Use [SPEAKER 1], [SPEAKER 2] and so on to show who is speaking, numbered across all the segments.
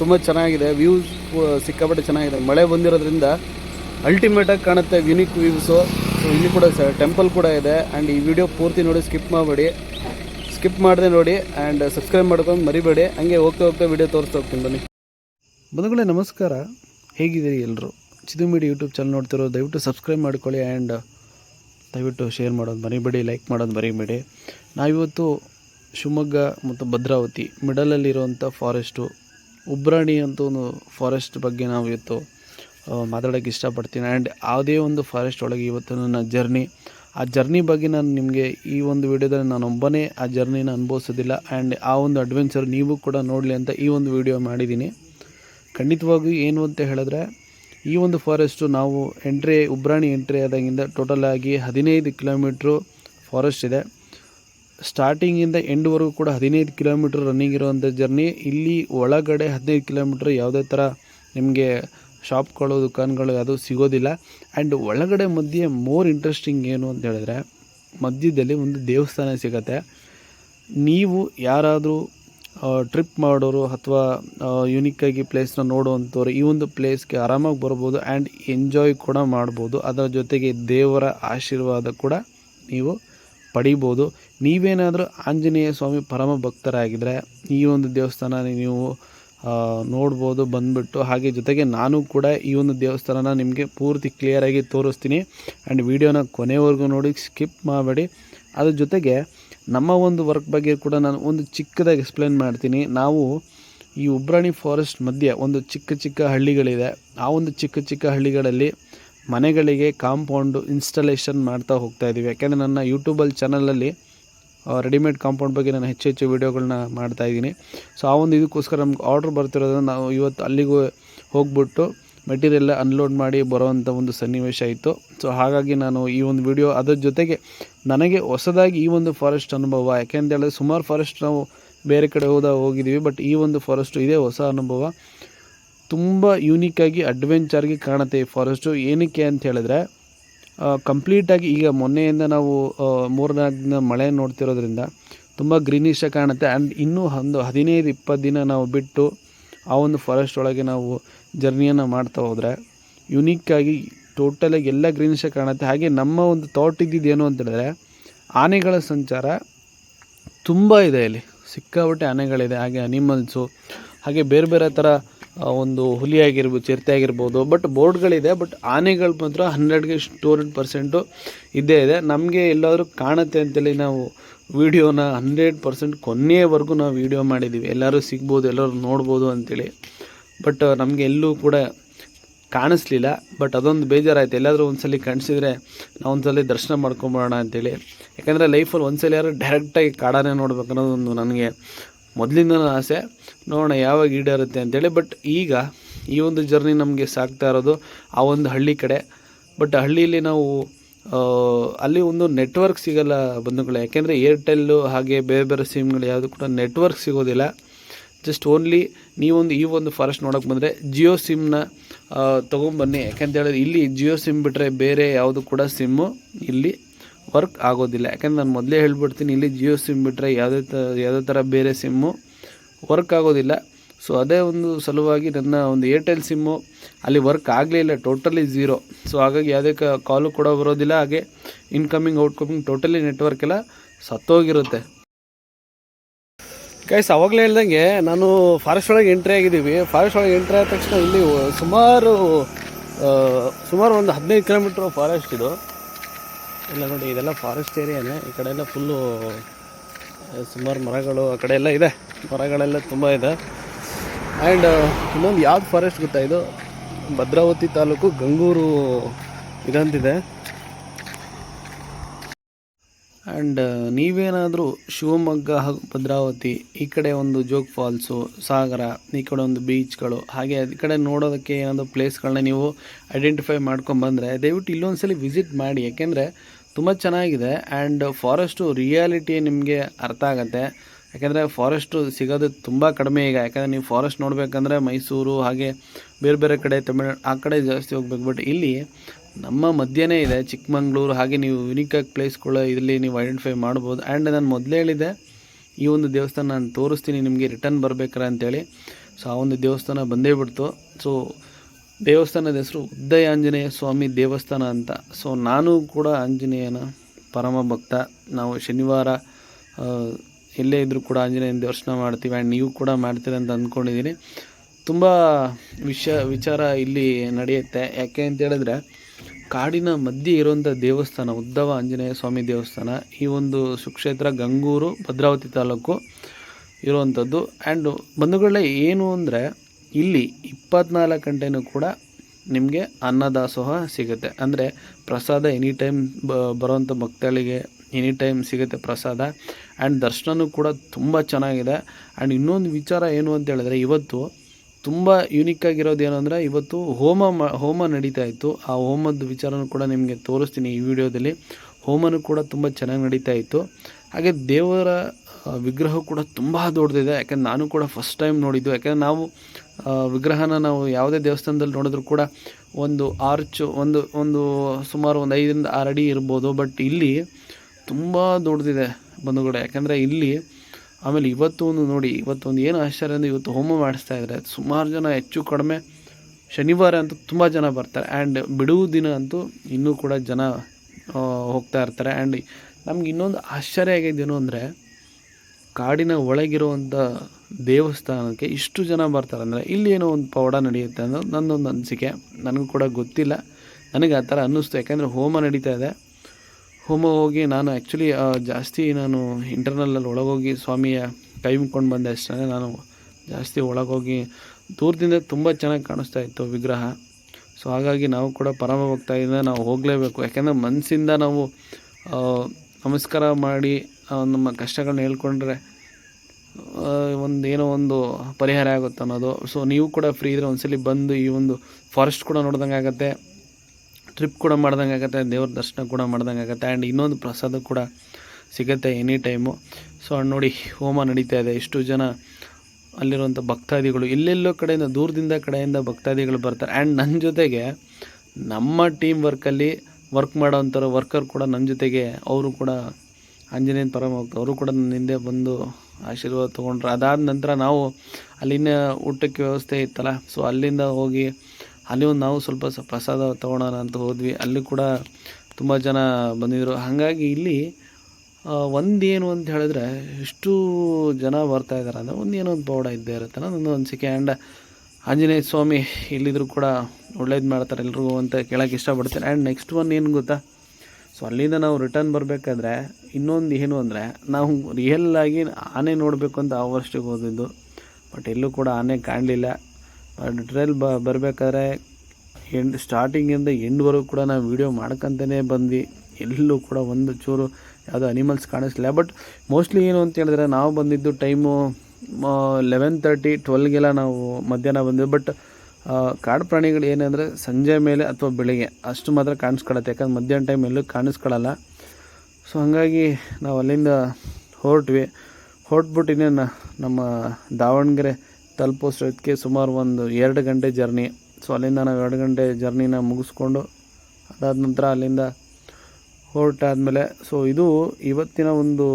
[SPEAKER 1] ತುಂಬ ಚೆನ್ನಾಗಿದೆ ವ್ಯೂಸ್ ಸಿಕ್ಕಾಪಟ್ಟೆ ಚೆನ್ನಾಗಿದೆ. ಮಳೆ ಬಂದಿರೋದ್ರಿಂದ ಅಲ್ಟಿಮೇಟಾಗಿ ಕಾಣುತ್ತೆ ಯುನಿಕ್ ವ್ಯೂಸು ಸೊ ಇಲ್ಲಿ ಕೂಡ ಸ ಟೆಂಪಲ್ ಕೂಡ ಇದೆ. ಆ್ಯಂಡ್ ಈ ವಿಡಿಯೋ ಪೂರ್ತಿ ನೋಡಿ ಸ್ಕಿಪ್ ಮಾಡಬೇಡಿ. ಸ್ಕಿಪ್ ಮಾಡದೆ ನೋಡಿ ಆ್ಯಂಡ್ ಸಬ್ಸ್ಕ್ರೈಬ್ ಮಾಡ್ಕೊಂಡು ಮರಿಬೇಡಿ. ಹಂಗೆ ಹೋಗ್ತಾ ಹೋಗ್ತಾ ವಿಡಿಯೋ ತೋರಿಸ್ತಾ ಹೋಗ್ತೀನಿ ಬನ್ನಿ. ಬಂಧುಗಳೇ, ನಮಸ್ಕಾರ. ಹೇಗಿದ್ದೀರಿ ಎಲ್ಲರೂ ಚಿದು ಮೀಡಿಯಾ ಯೂಟ್ಯೂಬ್ ಚಾನಲ್ ನೋಡ್ತಿರೋ ದಯವಿಟ್ಟು ಸಬ್ಸ್ಕ್ರೈಬ್ ಮಾಡ್ಕೊಳ್ಳಿ ಆ್ಯಂಡ್ ದಯವಿಟ್ಟು ಶೇರ್ ಮಾಡೋದು ಮರಿಬೇಡಿ ಲೈಕ್ ಮಾಡೋದು ಮರಿಬೇಡಿ. ನಾವಿವತ್ತು ಶಿವಮೊಗ್ಗ ಮತ್ತು ಭದ್ರಾವತಿ ಮಿಡಲಲ್ಲಿರುವಂಥ ಫಾರೆಸ್ಟು ಉಬ್ರಾಣಿ ಅಂತ ಒಂದು ಫಾರೆಸ್ಟ್ ಬಗ್ಗೆ ನಾವು ಇವತ್ತು ಮಾತಾಡೋಕ್ಕೆ ಇಷ್ಟಪಡ್ತೀನಿ. ಆ್ಯಂಡ್ ಯಾವುದೇ ಒಂದು ಫಾರೆಸ್ಟ್ ಒಳಗೆ ಇವತ್ತು ನನ್ನ ಜರ್ನಿ ಆ ಜರ್ನಿ ಬಗ್ಗೆ ನಾನು ನಿಮಗೆ ಈ ಒಂದು ವಿಡಿಯೋದಲ್ಲಿ ನಾನು ಒಬ್ಬನೇ ಆ ಜರ್ನಿನ ಅನುಭವಿಸೋದಿಲ್ಲ. ಆ್ಯಂಡ್ ಆ ಒಂದು ಅಡ್ವೆಂಚರ್ ನೀವು ಕೂಡ ನೋಡಲಿ ಅಂತ ಈ ಒಂದು ವಿಡಿಯೋ ಮಾಡಿದ್ದೀನಿ. ಖಂಡಿತವಾಗಿಯೂ ಏನು ಅಂತ ಹೇಳಿದ್ರೆ, ಈ ಒಂದು ಫಾರೆಸ್ಟು ನಾವು ಎಂಟ್ರಿ ಉಬ್ರಾಣಿ ಎಂಟ್ರಿ ಆದಾಗಿಂದ ಟೋಟಲ್ ಆಗಿ ಹದಿನೈದು ಕಿಲೋಮೀಟ್ರು ಫಾರೆಸ್ಟ್ ಇದೆ. ಸ್ಟಾರ್ಟಿಂಗಿಂದ ಎಂಡ್ವರೆಗೂ ಕೂಡ ಹದಿನೈದು ಕಿಲೋಮೀಟ್ರ್ ರನ್ನಿಂಗ್ ಇರುವಂಥ ಜರ್ನಿ ಇಲ್ಲಿ ಒಳಗಡೆ ಹದಿನೈದು ಕಿಲೋಮೀಟ್ರ್ ಯಾವುದೇ ಥರ ನಿಮಗೆ ಶಾಪ್ಗಳು ದುಕಾನ್ಗಳು ಅದು ಸಿಗೋದಿಲ್ಲ. ಆ್ಯಂಡ್ ಒಳಗಡೆ ಮಧ್ಯೆ ಮೋರ್ ಇಂಟ್ರೆಸ್ಟಿಂಗ್ ಏನು ಅಂತ ಹೇಳಿದ್ರೆ, ಮಧ್ಯದಲ್ಲಿ ಒಂದು ದೇವಸ್ಥಾನ ಸಿಗತ್ತೆ. ನೀವು ಯಾರಾದರೂ ಟ್ರಿಪ್ ಮಾಡೋರು ಅಥವಾ ಯುನಿಕ್ಕಾಗಿ ಪ್ಲೇಸ್ನ ನೋಡುವಂಥವ್ರು ಈ ಒಂದು ಪ್ಲೇಸ್ಗೆ ಆರಾಮಾಗಿ ಬರ್ಬೋದು ಆ್ಯಂಡ್ ಎಂಜಾಯ್ ಕೂಡ ಮಾಡ್ಬೋದು. ಅದರ ಜೊತೆಗೆ ದೇವರ ಆಶೀರ್ವಾದ ಕೂಡ ನೀವು ಪಡಿಬೋದು. ನೀವೇನಾದರೂ ಆಂಜನೇಯ ಸ್ವಾಮಿ ಪರಮ ಭಕ್ತರಾಗಿದ್ದರೆ ಈ ಒಂದು ದೇವಸ್ಥಾನ ನೀವು ನೋಡ್ಬೋದು, ಬಂದುಬಿಟ್ಟು, ಹಾಗೆ ಜೊತೆಗೆ ನಾನು ಕೂಡ ಈ ಒಂದು ದೇವಸ್ಥಾನನ ನಿಮಗೆ ಪೂರ್ತಿ ಕ್ಲಿಯರಾಗಿ ತೋರಿಸ್ತೀನಿ. ಆ್ಯಂಡ್ ವಿಡಿಯೋನ ಕೊನೆವರೆಗೂ ನೋಡಿ ಸ್ಕಿಪ್ ಮಾಡಬೇಡಿ. ಅದ್ರ ಜೊತೆಗೆ ನಮ್ಮ ಒಂದು ವರ್ಕ್ ಬಗ್ಗೆ ಕೂಡ ನಾನು ಒಂದು ಚಿಕ್ಕದಾಗಿ ಎಕ್ಸ್ಪ್ಲೇನ್ ಮಾಡ್ತೀನಿ. ನಾವು ಈ ಉಬ್ರಾಣಿ ಫಾರೆಸ್ಟ್ ಮಧ್ಯೆ ಒಂದು ಚಿಕ್ಕ ಚಿಕ್ಕ ಹಳ್ಳಿಗಳಿದೆ. ಆ ಒಂದು ಚಿಕ್ಕ ಚಿಕ್ಕ ಹಳ್ಳಿಗಳಲ್ಲಿ ಮನೆಗಳಿಗೆ ಕಾಂಪೌಂಡು ಇನ್ಸ್ಟಾಲೇಷನ್ ಮಾಡ್ತಾ ಹೋಗ್ತಾ ಇದ್ದೀವಿ ಯಾಕೆಂದರೆ ನನ್ನ ಯೂಟ್ಯೂಬಲ್ಲಿ ಚಾನಲಲ್ಲಿ ರೆಡಿಮೇಡ್ ಕಾಂಪೌಂಡ್ ಬಗ್ಗೆ ನಾನು ಹೆಚ್ಚು ಹೆಚ್ಚು ವೀಡಿಯೋಗಳನ್ನ ಮಾಡ್ತಾ ಇದ್ದೀನಿ. ಸೊ ಆ ಒಂದು ಇದಕ್ಕೋಸ್ಕರ ನಮ್ಗೆ ಆರ್ಡ್ರ್ ಬರ್ತಿರೋದನ್ನು ನಾವು ಇವತ್ತು ಅಲ್ಲಿಗೂ ಹೋಗ್ಬಿಟ್ಟು ಮೆಟೀರಿಯಲ್ ಅನ್ಲೋಡ್ ಮಾಡಿ ಬರೋವಂಥ ಒಂದು ಸನ್ನಿವೇಶ ಇತ್ತು. ಸೊ ಹಾಗಾಗಿ ನಾನು ಈ ಒಂದು ವಿಡಿಯೋ ಅದರ ಜೊತೆಗೆ ನನಗೆ ಹೊಸದಾಗಿ ಈ ಒಂದು ಫಾರೆಸ್ಟ್ ಅನುಭವ, ಯಾಕೆಂತ ಹೇಳಿದ್ರೆ ಸುಮಾರು ಫಾರೆಸ್ಟ್ ನಾವು ಬೇರೆ ಕಡೆ ಹೋದ ಹೋಗಿದ್ದೀವಿ ಬಟ್ ಈ ಒಂದು ಫಾರೆಸ್ಟು ಇದೇ ಹೊಸ ಅನುಭವ. ತುಂಬ ಯೂನಿಕ್ಕಾಗಿ ಅಡ್ವೆಂಚರ್ಗೆ ಕಾಣುತ್ತೆ ಈ ಫಾರೆಸ್ಟು ಏನಕ್ಕೆ ಅಂತ ಹೇಳಿದ್ರೆ ಕಂಪ್ಲೀಟಾಗಿ ಈಗ ಮೊನ್ನೆಯಿಂದ ನಾವು ಮೂರ್ನಾಲ್ಕು ದಿನ ಮಳೆ ನೋಡ್ತಿರೋದ್ರಿಂದ ತುಂಬ ಗ್ರೀನಿಶ್ ಕಾಣುತ್ತೆ. ಆ್ಯಂಡ್ ಇನ್ನೂ ಒಂದು ಹದಿನೈದು, ಇಪ್ಪತ್ತು ದಿನ ನಾವು ಬಿಟ್ಟು ಆ ಒಂದು ಫಾರೆಸ್ಟ್ ಒಳಗೆ ನಾವು ಜರ್ನಿಯನ್ನು ಮಾಡ್ತಾ ಹೋದರೆ ಯುನೀಕಾಗಿ ಟೋಟಲಾಗಿ ಎಲ್ಲ ಗ್ರೀನಿಶ್ ಕಾಣುತ್ತೆ. ಹಾಗೆ ನಮ್ಮ ಒಂದು ಥಾಟ್ ಇದ್ದಿದ್ದೇನು ಅಂತ ಹೇಳಿದ್ರೆ ಆನೆಗಳ ಸಂಚಾರ ತುಂಬ ಇದೆ ಇಲ್ಲಿ. ಸಿಕ್ಕಾಪಟ್ಟೆ ಆನೆಗಳಿದೆ. ಹಾಗೆ ಅನಿಮಲ್ಸು ಹಾಗೆ ಬೇರೆ ಬೇರೆ ಥರ ಒಂದು ಹುಲಿ ಆಗಿರ್ಬೋದು ಚಿರತೆ ಆಗಿರ್ಬೋದು ಬಟ್ ಬೋರ್ಡ್ಗಳಿದೆ ಬಟ್ ಆನೆಗಳು ಮಾತ್ರ ಹಂಡ್ರೆಡ್ಗೆ ಟೂ ಹಂಡ್ರೆಡ್ ಪರ್ಸೆಂಟು ಇದ್ದೇ ಇದೆ. ನಮಗೆ ಎಲ್ಲಾದರೂ ಕಾಣುತ್ತೆ ಅಂತೇಳಿ ನಾವು ವಿಡಿಯೋನ ಹಂಡ್ರೆಡ್ ಪರ್ಸೆಂಟ್ ಕೊನೆಯವರೆಗೂ ನಾವು ವೀಡಿಯೋ ಮಾಡಿದ್ದೀವಿ ಎಲ್ಲರೂ ಸಿಗ್ಬೋದು ಎಲ್ಲರೂ ನೋಡ್ಬೋದು ಅಂತೇಳಿ. ಬಟ್ ನಮಗೆ ಎಲ್ಲೂ ಕೂಡ ಕಾಣಿಸ್ಲಿಲ್ಲ. ಬಟ್ ಅದೊಂದು ಬೇಜಾರಾಯಿತು. ಎಲ್ಲಾದರೂ ಒಂದ್ಸಲಿ ಕಾಣಿಸಿದ್ರೆ ನಾವು ಒಂದ್ಸಲಿ ದರ್ಶನ ಮಾಡ್ಕೊಂಬರೋಣ ಅಂತೇಳಿ. ಯಾಕಂದರೆ ಲೈಫಲ್ಲಿ ಒಂದ್ಸಲಿ ಯಾರು ಡೈರೆಕ್ಟಾಗಿ ಕಾಡಾನೆ ನೋಡ್ಬೇಕು ಅನ್ನೋದೊಂದು ನನಗೆ ಮೊದಲಿಂದನೂ ಆಸೆ, ನೋಡೋಣ ಯಾವಾಗ ಈಡೇರುತ್ತೆ ಅಂತೇಳಿ. ಬಟ್ ಈಗ ಈ ಒಂದು ಜರ್ನಿ ನಮಗೆ ಸಾಕ್ತಾ ಇರೋದು ಆ ಒಂದು ಹಳ್ಳಿ ಕಡೆ. ಬಟ್ ಹಳ್ಳಿಯಲ್ಲಿ ನಾವು ಅಲ್ಲಿ ಒಂದು ನೆಟ್ವರ್ಕ್ ಸಿಗಲ್ಲ ಬಂಧುಗಳು. ಯಾಕೆಂದರೆ ಏರ್ಟೆಲ್ಲು ಹಾಗೆ ಬೇರೆ ಬೇರೆ ಸಿಮ್ಗಳು ಯಾವುದು ಕೂಡ ನೆಟ್ವರ್ಕ್ ಸಿಗೋದಿಲ್ಲ. ಜಸ್ಟ್ ಓನ್ಲಿ ನೀವೊಂದು, ಈ ಒಂದು ಫಾರೆಸ್ಟ್ ನೋಡೋಕೆ ಬಂದರೆ ಜಿಯೋ ಸಿಮ್ನ ತೊಗೊಂಬನ್ನಿ. ಯಾಕೆಂತ ಹೇಳಿದ್ರೆ ಇಲ್ಲಿ ಜಿಯೋ ಸಿಮ್ ಬಿಟ್ಟರೆ ಬೇರೆ ಯಾವುದು ಕೂಡ ಸಿಮ್ಮು ಇಲ್ಲಿ ವರ್ಕ್ ಆಗೋದಿಲ್ಲ. ಯಾಕೆಂದ್ರೆ ನಾನು ಮೊದಲೇ ಹೇಳ್ಬಿಡ್ತೀನಿ, ಇಲ್ಲಿ ಜಿಯೋ ಸಿಮ್ ಬಿಟ್ಟರೆ ಯಾವುದೇ ತ, ಯಾವುದೇ ಥರ ಬೇರೆ ಸಿಮ್ಮು ವರ್ಕ್ ಆಗೋದಿಲ್ಲ. ಸೊ ಅದೇ ಒಂದು ಸಲುವಾಗಿ ನನ್ನ ಒಂದು ಏರ್ಟೆಲ್ ಸಿಮ್ಮು ಅಲ್ಲಿ ವರ್ಕ್ ಆಗಲೇ ಇಲ್ಲ, ಟೋಟಲಿ ಝೀರೋ. ಸೊ ಹಾಗಾಗಿ ಯಾವುದೇ ಕಾಲು ಕೂಡ ಬರೋದಿಲ್ಲ, ಹಾಗೆ ಇನ್ಕಮಿಂಗ್ ಔಟ್ಕಮಿಂಗ್ ಟೋಟಲಿ ನೆಟ್ವರ್ಕ್ ಎಲ್ಲ ಸತ್ತೋಗಿರುತ್ತೆ. ಕೈಸ್ ಅವಾಗಲೇ ಹೇಳ್ದಂಗೆ ನಾನು ಫಾರೆಸ್ಟ್ ಒಳಗೆ ಎಂಟ್ರಿ ಆಗಿದ್ದೀವಿ. ಫಾರೆಸ್ಟ್ ಒಳಗೆ ಎಂಟ್ರಿ ಆದ ತಕ್ಷಣ ಇಲ್ಲಿ ಸುಮಾರು ಸುಮಾರು ಒಂದು ಹದಿನೈದು ಕಿಲೋಮೀಟ್ರ್ ಫಾರೆಸ್ಟ್ ಇದು. ಇಲ್ಲ ನೋಡಿ, ಇದೆಲ್ಲ ಫಾರೆಸ್ಟ್ ಏರಿಯಾನೇ. ಈ ಕಡೆ ಎಲ್ಲ ಫುಲ್ಲು ಸುಮಾರು ಮರಗಳು, ಆ ಕಡೆ ಎಲ್ಲ ಇದೆ. ಮರಗಳೆಲ್ಲ ತುಂಬ ಇದೆ. ಆ್ಯಂಡ್ ಇನ್ನೊಂದು ಯಾವ್ದು ಫಾರೆಸ್ಟ್ ಗೊತ್ತಾ ಇದು? ಭದ್ರಾವತಿ ತಾಲೂಕು ಗಂಗೂರು, ಇದಂತಿದೆ. ಆ್ಯಂಡ್ ನೀವೇನಾದರೂ ಶಿವಮೊಗ್ಗ ಹಾಗೂ ಭದ್ರಾವತಿ ಈ ಕಡೆ ಒಂದು ಜೋಗ್ ಫಾಲ್ಸು, ಸಾಗರ, ಈ ಕಡೆ ಒಂದು ಬೀಚ್ಗಳು, ಹಾಗೆ ಈ ಕಡೆ ನೋಡೋದಕ್ಕೆ ಏನಾದರೂ ಪ್ಲೇಸ್ಗಳನ್ನ ನೀವು ಐಡೆಂಟಿಫೈ ಮಾಡ್ಕೊಂಬಂದರೆ ದಯವಿಟ್ಟು ಇಲ್ಲೊಂದ್ಸಲಿ ವಿಸಿಟ್ ಮಾಡಿ. ಯಾಕೆಂದರೆ ತುಂಬ ಚೆನ್ನಾಗಿದೆ ಆ್ಯಂಡ್ ಫಾರೆಸ್ಟು ರಿಯಾಲಿಟಿ ನಿಮಗೆ ಅರ್ಥ ಆಗುತ್ತೆ. ಯಾಕೆಂದರೆ ಫಾರೆಸ್ಟು ಸಿಗೋದು ತುಂಬ ಕಡಿಮೆ ಈಗ. ಯಾಕಂದರೆ ನೀವು ಫಾರೆಸ್ಟ್ ನೋಡಬೇಕಂದ್ರೆ ಮೈಸೂರು, ಹಾಗೆ ಬೇರೆ ಬೇರೆ ಕಡೆ ತಮಿಳ್ನಾಡು ಆ ಕಡೆ ಜಾಸ್ತಿ ಹೋಗ್ಬೇಕು. ಬಟ್ ಇಲ್ಲಿ ನಮ್ಮ ಮಧ್ಯನೇ ಇದೆ, ಚಿಕ್ಕಮಂಗ್ಳೂರು. ಹಾಗೆ ನೀವು ಯುನಿಕಾಗಿ ಪ್ಲೇಸ್ಗಳು ಇಲ್ಲಿ ನೀವು ಐಡೆಂಟಿಫೈ ಮಾಡ್ಬೋದು. ಆ್ಯಂಡ್ ನಾನು ಮೊದಲೇ ಹೇಳಿದೆ ಈ ಒಂದು ದೇವಸ್ಥಾನ ನಾನು ತೋರಿಸ್ತೀನಿ, ನಿಮಗೆ ರಿಟರ್ನ್ ಬರಬೇಕಾರ ಅಂತೇಳಿ. ಸೊ ಆ ಒಂದು ದೇವಸ್ಥಾನ ಬಂದೇ ಬಿಡ್ತು. ಸೊ ದೇವಸ್ಥಾನದ ಹೆಸರು ಉದ್ದಯ ಆಂಜನೇಯ ಸ್ವಾಮಿ ದೇವಸ್ಥಾನ ಅಂತ. ಸೊ ನಾನು ಕೂಡ ಆಂಜನೇಯನ ಪರಮ ಭಕ್ತ. ನಾವು ಶನಿವಾರ ಎಲ್ಲೇ ಇದ್ದರೂ ಕೂಡ ಆಂಜನೇಯನ ದರ್ಶನ ಮಾಡ್ತೀವಿ. ಆ್ಯಂಡ್ ನೀವು ಕೂಡ ಮಾಡ್ತೀರಿ ಅಂತ ಅಂದ್ಕೊಂಡಿದ್ದೀನಿ. ತುಂಬ ವಿಷಯ ವಿಚಾರ ಇಲ್ಲಿ ನಡೆಯುತ್ತೆ. ಯಾಕೆ ಅಂತ ಹೇಳಿದ್ರೆ ಕಾಡಿನ ಮಧ್ಯೆ ಇರುವಂಥ ದೇವಸ್ಥಾನ, ಉದ್ದವ ಆಂಜನೇಯ ಸ್ವಾಮಿ ದೇವಸ್ಥಾನ, ಈ ಒಂದು ಸುಕ್ಷೇತ್ರ ಗಂಗೂರು, ಭದ್ರಾವತಿ ತಾಲೂಕು ಇರುವಂಥದ್ದು ಆ್ಯಂಡ್ ಬಂಧುಗಳೇ, ಏನು ಅಂದರೆ, ಇಲ್ಲಿ ಇಪ್ಪತ್ನಾಲ್ಕು ಗಂಟೆನೂ ಕೂಡ ನಿಮಗೆ ಅನ್ನದಾಸೋಹ ಸಿಗುತ್ತೆ. ಅಂದರೆ ಪ್ರಸಾದ ಎನಿ ಟೈಮ್ ಬ ಬರೋವಂಥ ಭಕ್ತಗಳಿಗೆ ಎನಿ ಟೈಮ್ ಸಿಗುತ್ತೆ ಪ್ರಸಾದ. ಆ್ಯಂಡ್ ದರ್ಶನವೂ ಕೂಡ ತುಂಬ ಚೆನ್ನಾಗಿದೆ. ಆ್ಯಂಡ್ ಇನ್ನೊಂದು ವಿಚಾರ ಏನು ಅಂತ ಹೇಳಿದ್ರೆ, ಇವತ್ತು ತುಂಬ ಯುನಿಕ್ ಆಗಿರೋದು ಏನು ಅಂದರೆ ಇವತ್ತು ಹೋಮ ಮ, ಹೋಮ ನಡೀತಾ ಇತ್ತು. ಆ ಹೋಮದ ವಿಚಾರನೂ ಕೂಡ ನಿಮಗೆ ತೋರಿಸ್ತೀನಿ ಈ ವಿಡಿಯೋದಲ್ಲಿ. ಹೋಮನೂ ಕೂಡ ತುಂಬ ಚೆನ್ನಾಗಿ ನಡೀತಾ ಇತ್ತು. ಹಾಗೆ ದೇವರ ವಿಗ್ರಹ ಕೂಡ ತುಂಬ ದೊಡ್ಡದಿದೆ. ಯಾಕಂದ್ರೆ ನಾನು ಕೂಡ ಫಸ್ಟ್ ಟೈಮ್ ನೋಡಿದ್ದು. ಯಾಕಂದರೆ ನಾವು ವಿಗ್ರಹನ ನಾವು ಯಾವುದೇ ದೇವಸ್ಥಾನದಲ್ಲಿ ನೋಡಿದ್ರು ಕೂಡ ಒಂದು ಆರ್ಚ್ ಒಂದು ಒಂದು ಸುಮಾರು ಒಂದು ಐದರಿಂದ ಆರು ಅಡಿ ಇರ್ಬೋದು. ಬಟ್ ಇಲ್ಲಿ ತುಂಬ ದೊಡ್ಡದಿದೆ ಬಂಧುಗಳು. ಯಾಕಂದರೆ ಇಲ್ಲಿ ಆಮೇಲೆ ಇವತ್ತು ಒಂದು ನೋಡಿ ಇವತ್ತು ಒಂದು ಏನು ಆಶ್ಚರ್ಯ ಅಂದರೆ ಇವತ್ತು ಹೋಮ ಮಾಡಿಸ್ತಾ ಇದ್ದಾರೆ. ಸುಮಾರು ಜನ, ಹೆಚ್ಚು ಕಡಿಮೆ ಶನಿವಾರ ಅಂತೂ ತುಂಬ ಜನ ಬರ್ತಾರೆ. ಆ್ಯಂಡ್ ಬಿಡುವು ದಿನ ಅಂತೂ ಇನ್ನೂ ಕೂಡ ಜನ ಹೋಗ್ತಾ ಇರ್ತಾರೆ. ಆ್ಯಂಡ್ ನಮ್ಗೆ ಇನ್ನೊಂದು ಆಶ್ಚರ್ಯ ಆಗಿದ್ದೇನು ಅಂದರೆ, ಕಾಡಿನ ಒಳಗಿರುವಂಥ ದೇವಸ್ಥಾನಕ್ಕೆ ಇಷ್ಟು ಜನ ಬರ್ತಾರೆ. ಅಂದರೆ ಇಲ್ಲಿ ಏನೋ ಒಂದು ಪವಾಡ ನಡೆಯುತ್ತೆ ಅನ್ನೋದು ನನ್ನೊಂದು ಅನಿಸಿಕೆ. ನನಗೂ ಕೂಡ ಗೊತ್ತಿಲ್ಲ. ನನಗೆ ಆ ಥರ ಅನ್ನಿಸ್ತು. ಯಾಕೆಂದರೆ ಹೋಮ ನಡೀತಾ ಇದೆ. ಹೋಮ ಹೋಗಿ ನಾನು ಆ್ಯಕ್ಚುಲಿ ಜಾಸ್ತಿ ನಾನು ಇಂಟರ್ನಲ್ಲಲ್ಲಿ ಒಳಗೋಗಿ ಸ್ವಾಮಿಯ ಕೈ ಮುಕ್ಕೊಂಡು ಬಂದೆ ಅಷ್ಟೇ. ನಾನು ಜಾಸ್ತಿ ಒಳಗೋಗಿ ದೂರದಿಂದ ತುಂಬ ಚೆನ್ನಾಗಿ ಕಾಣಿಸ್ತಾ ಇತ್ತು ವಿಗ್ರಹ. ಸೊ ಹಾಗಾಗಿ ನಾವು ಕೂಡ ಪರಮ ಭಕ್ತಾಯಿಂದ ನಾವು ಹೋಗಲೇಬೇಕು. ಯಾಕೆಂದರೆ ಮನಸ್ಸಿಂದ ನಾವು ನಮಸ್ಕಾರ ಮಾಡಿ ನಮ್ಮ ಕಷ್ಟಗಳನ್ನ ಹೇಳ್ಕೊಂಡ್ರೆ ಒಂದು ಏನೋ ಒಂದು ಪರಿಹಾರ ಆಗುತ್ತೆ ಅನ್ನೋದು. ಸೊ ನೀವು ಕೂಡ ಫ್ರೀ ಇದ್ದರೆ ಒಂದ್ಸಲಿ ಬಂದು ಈ ಒಂದು ಫಾರೆಸ್ಟ್ ಕೂಡ ನೋಡ್ದಂಗೆ ಆಗುತ್ತೆ ಟ್ರಿಪ್ ಕೂಡ ಮಾಡ್ದಂಗೆ ಆಗುತ್ತೆ, ದೇವ್ರ ದರ್ಶನ ಕೂಡ ಮಾಡ್ದಂಗೆ ಆಗುತ್ತೆ ಆ್ಯಂಡ್ ಇನ್ನೊಂದು ಪ್ರಸಾದ ಕೂಡ ಸಿಗುತ್ತೆ ಎನಿ ಟೈಮು ಸೊ ನೋಡಿ ಹೋಮ ನಡೀತಾ ಇದೆ. ಎಷ್ಟು ಜನ ಅಲ್ಲಿರುವಂಥ ಭಕ್ತಾದಿಗಳು, ಎಲ್ಲೆಲ್ಲೋ ಕಡೆಯಿಂದ, ದೂರದಿಂದ ಕಡೆಯಿಂದ ಭಕ್ತಾದಿಗಳು ಬರ್ತಾರೆ. ಆ್ಯಂಡ್ ನನ್ನ ಜೊತೆಗೆ ನಮ್ಮ ಟೀಮ್ ವರ್ಕಲ್ಲಿ ವರ್ಕ್ ಮಾಡೋವಂಥವ್ರು ವರ್ಕರ್ ಕೂಡ ನನ್ನ ಜೊತೆಗೆ, ಅವರು ಕೂಡ ಆಂಜನೇಯನ ಪರಮ ಅವರು ಕೂಡ ನನ್ನ ಹಿಂದೆ ಬಂದು ಆಶೀರ್ವಾದ ತೊಗೊಂಡ್ರು. ಅದಾದ ನಂತರ ನಾವು ಅಲ್ಲಿನ ಊಟಕ್ಕೆ ವ್ಯವಸ್ಥೆ ಇತ್ತಲ್ಲ ಸೊ ಅಲ್ಲಿಂದ ಹೋಗಿ ಅಲ್ಲಿ ಒಂದು ನಾವು ಸ್ವಲ್ಪ ಪ್ರಸಾದ ತೊಗೊಳೋಣ ಅಂತ ಹೋದ್ವಿ. ಅಲ್ಲಿ ಕೂಡ ತುಂಬ ಜನ ಬಂದಿದ್ದರು ಹಾಗಾಗಿ ಇಲ್ಲಿ ಒಂದೇನು ಅಂತ ಹೇಳಿದ್ರೆ ಎಷ್ಟು ಜನ ಬರ್ತಾ ಇದ್ದಾರೆ. ಅಂದರೆ ಒಂದೇನೋ ಒಂದು ಪೌಡ ಇದ್ದೇ ಇರುತ್ತೆ. ಅನ್ನೋದೊಂದು ಅನಿಸಿಕೆ. ಆ್ಯಂಡ್ ಆಂಜನೇಯ ಸ್ವಾಮಿ ಇಲ್ಲಿದ್ರು ಕೂಡ ಒಳ್ಳೇದು ಮಾಡ್ತಾರೆ ಎಲ್ರಿಗೂ ಅಂತ ಕೇಳೋಕ್ಕೆ ಇಷ್ಟಪಡ್ತೀನಿ. ಆ್ಯಂಡ್ ನೆಕ್ಸ್ಟ್ ಒನ್ ಏನು ಗೊತ್ತಾ? ಸೊ ಅಲ್ಲಿಂದ ನಾವು ರಿಟರ್ನ್ ಬರಬೇಕಾದ್ರೆ ಇನ್ನೊಂದು ಏನು ಅಂದರೆ ನಾವು ರಿಯಲ್ ಆಗಿ ಆನೆ ನೋಡಬೇಕು ಅಂತ ಆ ವರ್ಷಕ್ಕೆ ಹೋದಿದ್ದು. ಬಟ್ ಎಲ್ಲೂ ಕೂಡ ಆನೆ ಕಾಣಲಿಲ್ಲ. ಟ್ರೈಲ್ ಬ, ಬರಬೇಕಾದ್ರೆ ಎಂಡ್ ಸ್ಟಾರ್ಟಿಂಗಿಂದ ಎಂಡ್ವರೆಗೂ ಕೂಡ ನಾವು ವೀಡಿಯೋ ಮಾಡ್ಕೊತಾನೆ ಬಂದ್ವಿ. ಎಲ್ಲೂ ಕೂಡ ಒಂದು ಚೂರು ಯಾವುದೋ ಅನಿಮಲ್ಸ್ ಕಾಣಿಸ್ಲಿಲ್ಲ. ಬಟ್ ಮೋಸ್ಟ್ಲಿ ಏನು ಅಂತ ಹೇಳಿದ್ರೆ ನಾವು ಬಂದಿದ್ದು ಟೈಮು ಲೆವೆನ್ ತರ್ಟಿ ಟ್ವೆಲ್ಗೆಲ್ಲ ನಾವು ಮಧ್ಯಾಹ್ನ ಬಂದ್ವಿ. ಬಟ್ ಕಾಡು ಪ್ರಾಣಿಗಳು ಏನಂದರೆ ಸಂಜೆ ಮೇಲೆ ಅಥವಾ ಬೆಳಿಗ್ಗೆ ಅಷ್ಟು ಮಾತ್ರ ಕಾಣಿಸ್ಕೊಳತ್ತೆ. ಯಾಕಂದ್ರೆ ಮಧ್ಯಾಹ್ನ ಟೈಮ್ ಎಲ್ಲೂ ಕಾಣಿಸ್ಕೊಳ್ಳಲ್ಲ ಸೊ ಹಾಗಾಗಿ ನಾವು ಅಲ್ಲಿಂದ ಹೊರಟ್ವಿ. ಹೊರಟ್ಬಿಟ್ಟು ಇನ್ನೇನು ನಮ್ಮ ದಾವಣಗೆರೆ ತಲುಪೋಷ್ಟೊತ್ತಿಗೆ ಸುಮಾರು ಒಂದು ಎರಡು ಗಂಟೆ ಜರ್ನಿ. ಸೊ, ಅಲ್ಲಿಂದ ನಾವು ಎರಡು ಗಂಟೆ ಜರ್ನಿನ ಮುಗಿಸ್ಕೊಂಡು ಅದಾದ ನಂತರ ಅಲ್ಲಿಂದ ಹೊರಟಾದಮೇಲೆ ಸೊ, ಇದು ಇವತ್ತಿನ ಒಂದು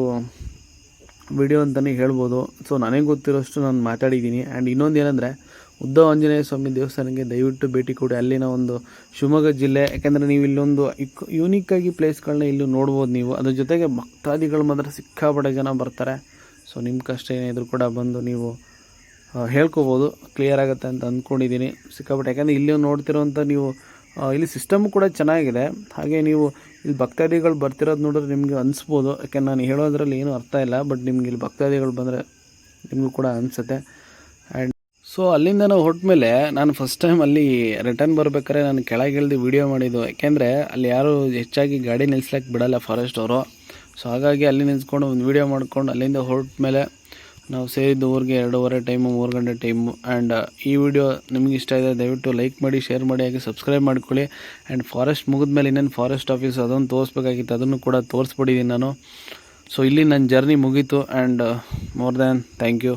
[SPEAKER 1] ವಿಡಿಯೋ ಅಂತಲೇ ಹೇಳ್ಬೋದು. ಸೊ, ನನಗೆ ಗೊತ್ತಿರೋಷ್ಟು ನಾನು ಮಾತಾಡಿದ್ದೀನಿ. ಆ್ಯಂಡ್ ಇನ್ನೊಂದು ಏನಂದರೆ ಉದ್ದವ ಆಂಜನೇಯ ಸ್ವಾಮಿ ದೇವಸ್ಥಾನಕ್ಕೆ ದಯವಿಟ್ಟು ಭೇಟಿ ಕೊಡಿ. ಅಲ್ಲಿನ ಒಂದು ಶಿವಮೊಗ್ಗ ಜಿಲ್ಲೆ, ಯಾಕೆಂದರೆ ನೀವು ಇಲ್ಲೊಂದು ಇಕ್ ಯೂನಿಕ್ಕಾಗಿ ಪ್ಲೇಸ್ಗಳನ್ನ ಇಲ್ಲಿ ನೋಡ್ಬೋದು ನೀವು. ಅದ್ರ ಜೊತೆಗೆ ಭಕ್ತಾದಿಗಳು ಮಾತ್ರ ಸಿಕ್ಕಾಪಟ್ಟೆ ಜನ ಬರ್ತಾರೆ. ಸೊ ನಿಮ್ಮ ಕಷ್ಟ ಏನಿದ್ರು ಕೂಡ ಬಂದು ನೀವು ಹೇಳ್ಕೊಬೋದು ಕ್ಲಿಯರ್ ಆಗುತ್ತೆ ಅಂತ ಅಂದ್ಕೊಂಡಿದ್ದೀನಿ ಸಿಕ್ಕಾಪಟ್ಟೆ. ಯಾಕಂದರೆ ಇಲ್ಲಿ ನೋಡ್ತಿರೋಂಥ ನೀವು ಇಲ್ಲಿ ಸಿಸ್ಟಮ್ ಕೂಡ ಚೆನ್ನಾಗಿದೆ. ಹಾಗೆ ನೀವು ಇಲ್ಲಿ ಭಕ್ತಾದಿಗಳು ಬರ್ತಿರೋದು ನೋಡಿದ್ರೆ ನಿಮಗೆ ಅನಿಸ್ಬೋದು. ಯಾಕೆಂದ್ರೆ ನಾನು ಹೇಳೋದ್ರಲ್ಲಿ ಏನೂ ಅರ್ಥ ಇಲ್ಲ ಬಟ್ ನಿಮ್ಗೆ ಇಲ್ಲಿ ಭಕ್ತಾದಿಗಳು ಬಂದರೆ ನಿಮಗೂ ಕೂಡ ಅನಿಸುತ್ತೆ. ಆ್ಯಂಡ್ ಸೊ ಅಲ್ಲಿಂದ ನಾವು ಹೊಟ್ಟ ಮೇಲೆ ನಾನು ಫಸ್ಟ್ ಟೈಮ್ ಅಲ್ಲಿ ರಿಟರ್ನ್ ಬರ್ಬೇಕಾದ್ರೆ ನಾನು ಕೆಳಗಿಳ್ದು ವೀಡಿಯೋ ಮಾಡಿದ್ದು. ಯಾಕೆಂದರೆ ಅಲ್ಲಿ ಯಾರು ಹೆಚ್ಚಾಗಿ ಗಾಡಿ ನಿಲ್ಸ್ಲಿಕ್ಕೆ ಬಿಡಲ್ಲ ಫಾರೆಸ್ಟ್ ಅವರು. ಸೊ ಹಾಗಾಗಿ ಅಲ್ಲಿ ನಿಲ್ಸ್ಕೊಂಡು ಒಂದು ವೀಡಿಯೋ ಮಾಡ್ಕೊಂಡು ಅಲ್ಲಿಂದ ಹೊರಟ ಮೇಲೆ ನಾವು ಸೇರಿದ್ದು ಊರಿಗೆ ಎರಡೂವರೆ ಟೈಮು, ಮೂರು ಗಂಟೆ ಟೈಮು. ಆ್ಯಂಡ್ ಈ ವಿಡಿಯೋ ನಿಮ್ಗೆ ಇಷ್ಟ ಇದೆ ದಯವಿಟ್ಟು ಲೈಕ್ ಮಾಡಿ ಶೇರ್ ಮಾಡಿ, ಹಾಗೆ ಸಬ್ಸ್ಕ್ರೈಬ್ ಮಾಡ್ಕೊಳ್ಳಿ. ಆ್ಯಂಡ್ ಫಾರೆಸ್ಟ್ ಮುಗಿದ್ಮೇಲೆ ಇನ್ನೇನು ಫಾರೆಸ್ಟ್ ಆಫೀಸ್ ಅದನ್ನು ತೋರಿಸ್ಬೇಕಾಗಿತ್ತು. ಅದನ್ನು ಕೂಡ ತೋರಿಸ್ಬಿಟ್ಟಿದ್ದೀನಿ ನಾನು. ಸೊ ಇಲ್ಲಿ ನನ್ನ ಜರ್ನಿ ಮುಗೀತು. And more than thank you